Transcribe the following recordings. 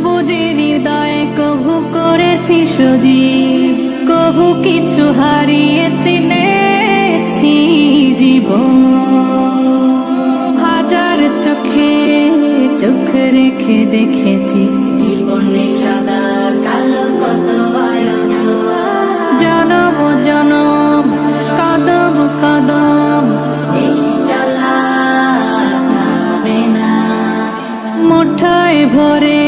সবুজের হৃদয়ে কভু করেছি সজীব কভু কিছু হারিয়ে চিনেছি জীবন। হাজার চোখে চোখ রেখে দেখেছি জীবনে সাদা কালো কত জনম জনম, কদম কদম মুঠায় ভরে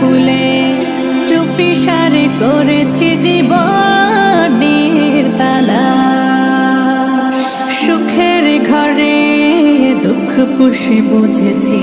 ফুলে? চুপি করেছি জীবনের তালা। সুখের ঘরে দুঃখ পুষে বুঝেছি।